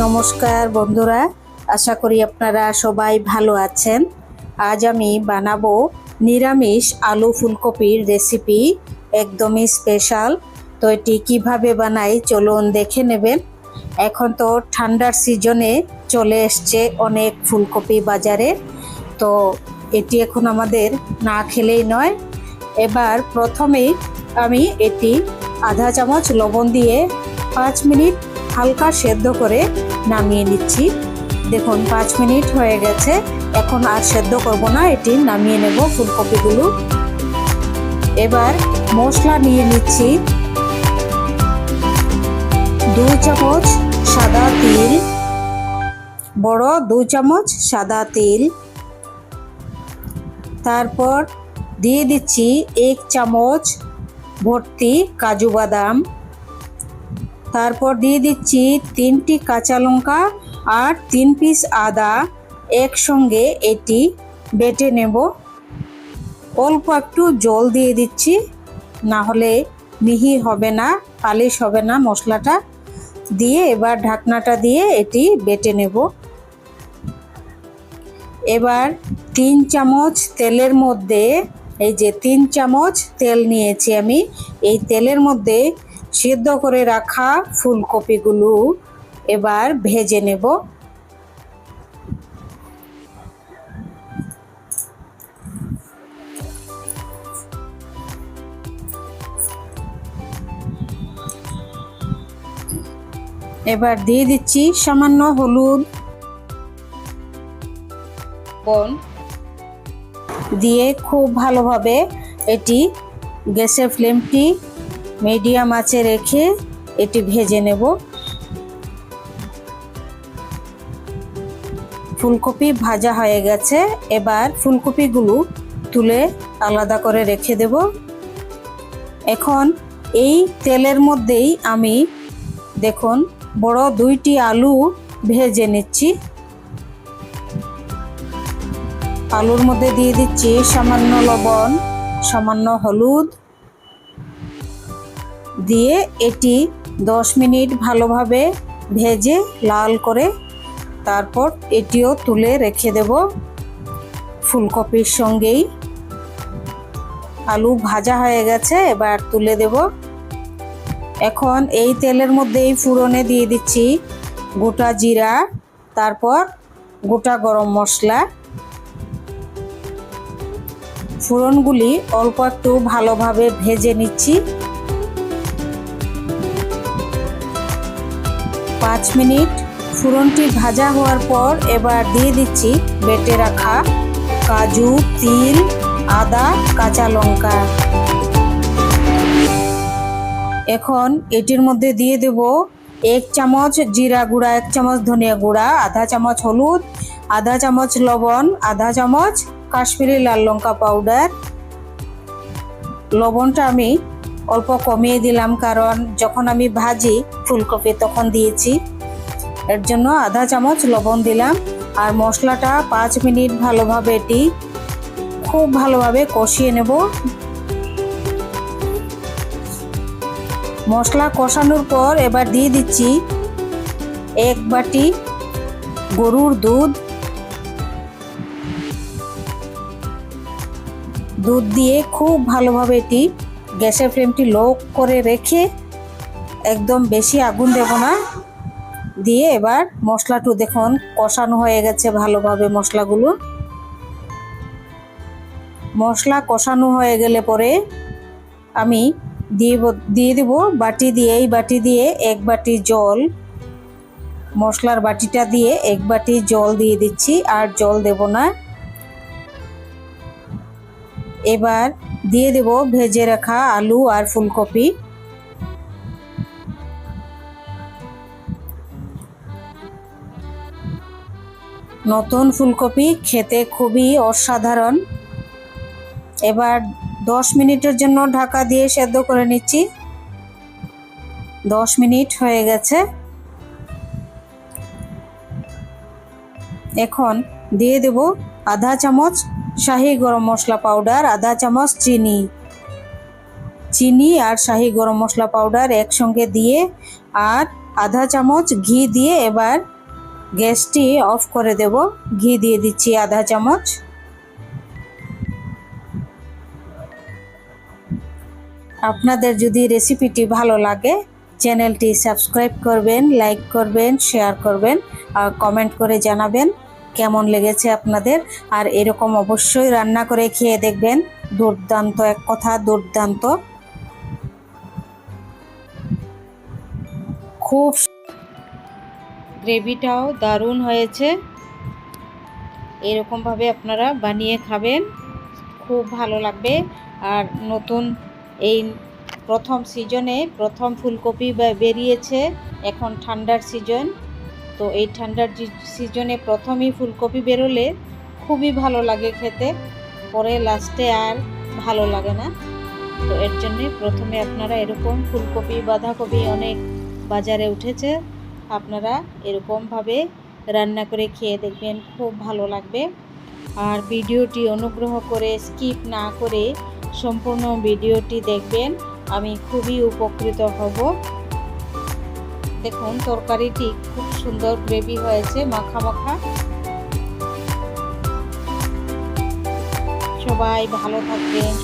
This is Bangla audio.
নমস্কার বন্ধুরা, আশা করি আপনারা সবাই ভালো আছেন। আজ আমি বানাবো নিরামিষ আলু ফুলকপির রেসিপি, একদমই স্পেশাল। তো এটি কীভাবে বানাই চলুন দেখে নেবেন। এখন তো ঠান্ডার সিজনে চলে এসছে অনেক ফুলকপি বাজারে। তো এটি এখন আমাদের না খেলেই নয়। এবার প্রথমেই আমি এটি আধা চামচ লবণ দিয়ে পাঁচ মিনিট হালকা সেদ্ধ করে নামিয়ে নিচ্ছি। দেখুন, পাঁচ মিনিট হয়ে গেছে। এখন আর সেদ্ধ করব না, এটি নামিয়ে নেব ফুলকপিগুলো। এবার মশলা নিয়ে নিচ্ছি। দুই চামচ সাদা তিল। বড় দুই চামচ সাদা তিল। তারপর দিয়ে দিচ্ছি এক চামচ ভর্তি কাজু বাদাম। তারপর দিয়ে দিচ্ছি তিনটি কাঁচা লঙ্কা আর তিন পিস আদা। একসঙ্গে এটি বেটে নেব। অল্প একটু জল দিয়ে দিচ্ছি, না হলে মিহি হবে না, পালিশ হবে না মশলাটা। দিয়ে এবার ঢাকনাটা দিয়ে এটি বেটে নেব। এবার তিন চামচ তেলের মধ্যে, এই যে তিন চামচ তেল নিয়েছি আমি, এই তেলের মধ্যে সিদ্ধ করে রাখা ফুলকপিগুলো এবার ভেজে নেব। এবার দিয়ে দিচ্ছি সামান্য হলুদ। বন। দিয়ে খুব ভালোভাবে এটি গ্যাসের ফ্লেমটি মিডিয়াম আঁচে রেখে এটি ভেজে নেব। ফুলকপি ভাজা হয়ে গেছে। এবার ফুলকপিগুলো তুলে আলাদা করে রেখে দেব। এখন এই তেলের মধ্যেই আমি, দেখুন, বড় দুইটি আলু ভেজে নিচ্ছি। আলুর মধ্যে দিয়ে দিচ্ছি সামান্য লবণ, সামান্য হলুদ দিয়ে এটি দশ মিনিট ভালোভাবে ভেজে লাল করে তারপর এটিও তুলে রেখে দেব ফুলকপির সঙ্গেই। আলু ভাজা হয়ে গেছে, এবার তুলে দেব। এখন এই তেলের মধ্যেই ফুরনে দিয়ে দিচ্ছি গোটা জিরা, তারপর গোটা গরম মশলা। ফুরনগুলি অল্প একটু ভালোভাবে ভেজে নিচ্ছি। পাঁচ মিনিট। ফুরনটি ভাজা হওয়ার পর এবার দিয়ে দিচ্ছি বেটে রাখা কাজু, তিল, আদা, কাঁচা লঙ্কা। এখন এটির মধ্যে দিয়ে দেব এক চামচ জিরা গুঁড়া, এক চামচ ধনিয়া গুঁড়া, আধা চামচ হলুদ, আধা চামচ লবণ, আধা চামচ কাশ্মীরি লাল লঙ্কা পাউডার। লবণটা আমি অল্প কমিয়ে দিলাম, কারণ যখন আমি ভাজি ফুলকপি তখন দিয়েছি। এর জন্য আধা চামচ লবণ দিলাম আর মশলাটা পাঁচ মিনিট ভালোভাবে এটি খুব ভালোভাবে কষিয়ে নেব। মশলা কষানোর পর এবার দিয়ে দিচ্ছি এক বাটি গরুর দুধ। দুধ দিয়ে খুব ভালোভাবে এটি গ্যাসের ফ্লেমটি লো করে রেখে একদম বেশি আগুন দেব না। দিয়ে এবার মশলাটু দেখুন, কষানো হয়ে গেছে ভালোভাবে মশলাগুলো। মশলা কষানো হয়ে গেলে পরে আমি দিয়ে দিয়ে দেবো বাটি দিয়ে। এই বাটি দিয়ে এক বাটি জল, মশলার বাটিটা দিয়ে এক বাটি জল দিয়ে দিচ্ছি, আর জল দেব না। এবার দিয়ে দেব ভেজে রাখা আলু আর ফুলকপি। নতুন ফুলকপি খেতে খুবই অসাধারণ। এবার দশ মিনিটের জন্য ঢাকা দিয়ে সেদ্ধ করে নিচ্ছি। দশ মিনিট হয়ে গেছে। এখন দিয়ে দেব আধা চামচ শাহি গরম মশলা পাউডার, আধা চামচ চিনি। চিনি আর শাহি গরম মশলা পাউডার একসঙ্গে দিয়ে আর আধা চামচ ঘি দিয়ে এবার গ্যাসটি অফ করে দেব। ঘি দিয়ে দিচ্ছি আধা চামচ। আপনাদের যদি রেসিপিটি ভালো লাগে, চ্যানেলটি সাবস্ক্রাইব করবেন, লাইক করবেন, শেয়ার করবেন আর কমেন্ট করে জানাবেন। কেমন লেগেছে আপনাদের? আর এরকম অবশ্যই রান্না করে খেয়ে দেখবেন। দুর্দান্ত, এক কথা দুর্দান্ত। খুব গ্রেভিটাও দারুণ হয়েছে। এরকমভাবে আপনারা বানিয়ে খাবেন। খুব ভালো লাগবে। আর নতুন এই প্রথম সিজনে প্রথম ফুলকপি বেরিয়েছে। এখন ঠান্ডার সিজন। তো এই ঠান্ডার সিজনে প্রথমেই ফুলকপি বেরোলে খুবই ভালো লাগে খেতে, পরে লাস্টে আর ভালো লাগে না। তো এর জন্যে প্রথমে আপনারা এরকম ফুলকপি, বাঁধাকপি অনেক বাজারে উঠেছে, আপনারা এরকমভাবে রান্না করে খেয়ে দেখবেন, খুব ভালো লাগবে। আর ভিডিওটি অনুগ্রহ করে স্কিপ না করে সম্পূর্ণ ভিডিওটি দেখবেন, আমি খুবই উপকৃত হব। দেখুন তরকারিটি খুব সুন্দর গ্রেভি হয়েছে মাখা মাখা সবাই ভালো থাকবেন।